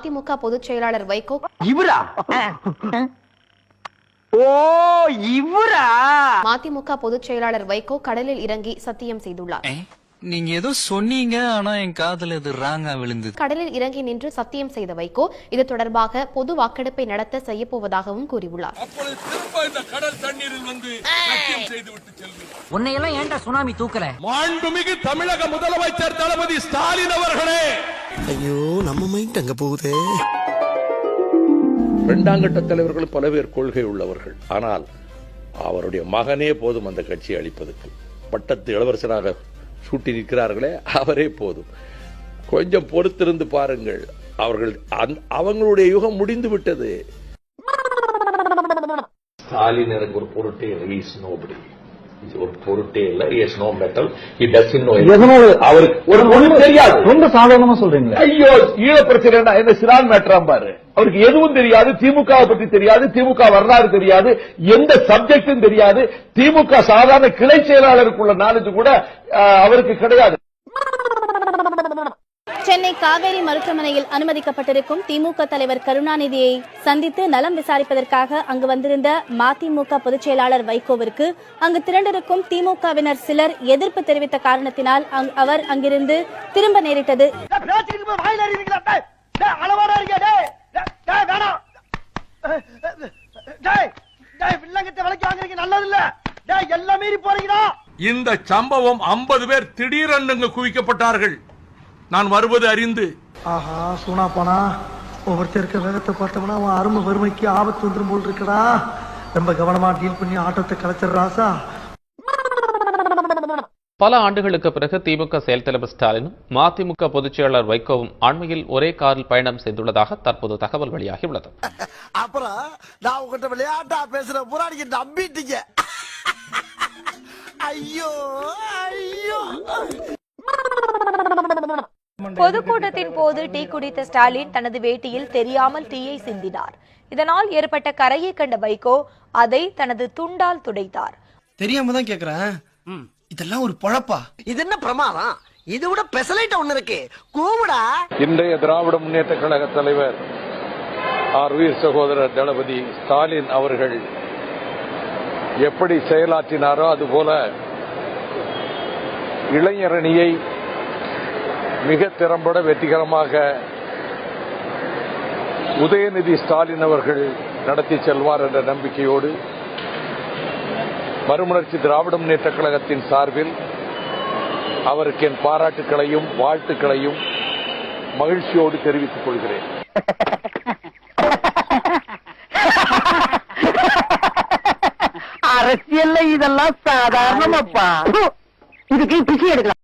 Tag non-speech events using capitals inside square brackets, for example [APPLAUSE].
அதிமுக பொதுச் செயலாளர் வைகோ. இவரா? ஓ இவரா? மதிமுக பொதுச் செயலாளர் வைகோ கடலில் இறங்கி சத்தியம் செய்துள்ளார். நீங்க ஏதோ சொன்னீங்க ஆனா என் காதுல இது ராங்கா விழுந்தது. கடலில் இறங்கி நின்று சத்தியம் செய்த வைகோ இது தொடர்பாக பொது வாக்கெடுப்பை நடத்த செய்யப்போவதாகவும் கூறியுள்ளார். அப்பொழுது திரும்ப இந்த கடல் தண்ணீரில் வந்து சத்தியம் செய்து விட்டு செல்வேன். உன்னையெல்லாம் ஏன்டா சுனாமி தூக்குற? மாண்புமிகு தமிழக முதலமைச்சர் தளபதி ஸ்டாலின் அவர்களே ஐயோ நம்ம மைண்ட் அங்க போகுதே. இரண்டாம் கட்ட தலைவர்கள் பல பேர் கொள்கை உள்ளவர்கள். ஆனால் அவருடைய மகனே போதும் அந்த கட்சியை அளிப்பதற்கு பட்டத்து இளவரசனாக சூட்டி நிற்கிறார்களே அவரே போதும். கொஞ்சம் பொறுத்திருந்து பாருங்கள். அவர்கள் அவங்களுடைய யுகம் முடிந்து விட்டது. ஸ்டாலின் எனக்கு ஒரு பொருட்டே ஒரு பொருட்டே இல்லை. இஸ் நோ மெட்டல் இ டஸ் நோ அவருக்கு ஒரு ஒண்ணு தெரியாது. ரொம்ப சாதாரணமா சொல்றீங்களே. ஐயோ ஈழ பிரச்சனை என்ன சிறான் மேட்டராம் பாரு. அவருக்கு எதுவும் தெரியாது. திமுக பத்தி தெரியாது. திமுக வரலாறு தெரியாது. எந்த சப்ஜெக்டும் தெரியாது. திமுக சாதாரண கிளை செயலாளருக்குள்ள நாலேஜ் கூட அவருக்கு கிடையாது. சென்னை காவேரி மருத்துவமனையில் அனுமதிக்கப்பட்டிருக்கும் திமுக தலைவர் கருணாநிதியை சந்தித்து நலம் விசாரிப்பதற்காக அங்கு வந்திருந்த மதிமுக பொதுச் செயலாளர் வைகோவிற்கு அங்கு திரண்டிருக்கும் திமுகவினர் சிலர் எதிர்ப்பு தெரிவித்த காரணத்தினால் அவர் அங்கிருந்து திரும்ப நேரிட்டது. இந்த சம்பவம் 50 பேர் திடீரென்று குவிக்கப்பட்டார்கள். நான் வருவது அறிந்து. ஆஹா சூனா போனா ஒவ்வொருத்தர் இருக்க வேகத்தை பார்த்தோம்னா அவன் அருமை வறுமைக்கு ஆபத்து வந்துரும் போல் இருக்கடா. ரொம்ப கவனமா டீல் பண்ணி ஆட்டத்தை கலைச்சிடுறாசா பல ஆண்டுகளுக்கு பிறகு திமுக செயல் தலைவர் ஸ்டாலினும் மதிமுக பொதுச் செயலாளர் வைகோவும் அண்மையில் ஒரே காரில் பயணம் செய்துள்ளதாக தற்போது தகவல் வெளியாகியுள்ளது. [LAUGHS] அப்புறம் நான் உங்ககிட்ட விளையாட்டா பேசுற புறாடிக்கு நம்பிட்டீங்க. [LAUGHS] ஐயோ ஐயோ. பொதுக்கூட்டத்தின் போது டீ குடித்த ஸ்டாலின் தனது வேட்டியில் தெரியாமல் டீயை சிந்தினார். இதனால் ஏற்பட்ட கரையை கண்ட வைகோ அதை தனது துண்டால் துடைத்தார். தெரியாம தான் கேக்குறேன். இதெல்லாம் ஒரு பொழப்பா? இது என்ன பிரமாதம்? இது விட பெசலைட் ஒண்ணு இருக்கு. கூவுடா. இன்றைய திராவிட முன்னேற்ற கழக தலைவர் ஆர். வீர் சகோதரர் தளபதி ஸ்டாலின் அவர்கள் எப்படி செயலாற்றினாரோ அதுபோல இளைஞரணியை மிக திறம்பட வெற்றிகரமாக உதயநிதி ஸ்டாலின் அவர்கள் நடத்தி செல்வார் என்ற நம்பிக்கையோடு மறுமலர்ச்சி திராவிட முன்னேற்ற கழகத்தின் சார்பில் அவருக்கு என் பாராட்டுக்களையும் வாழ்த்துக்களையும் மகிழ்ச்சியோடு தெரிவித்துக் கொள்கிறேன். அரசியல்ல இதெல்லாம் சாதாரணமாப்பா. இதுக்கு பிசி எடுக்கலாம்.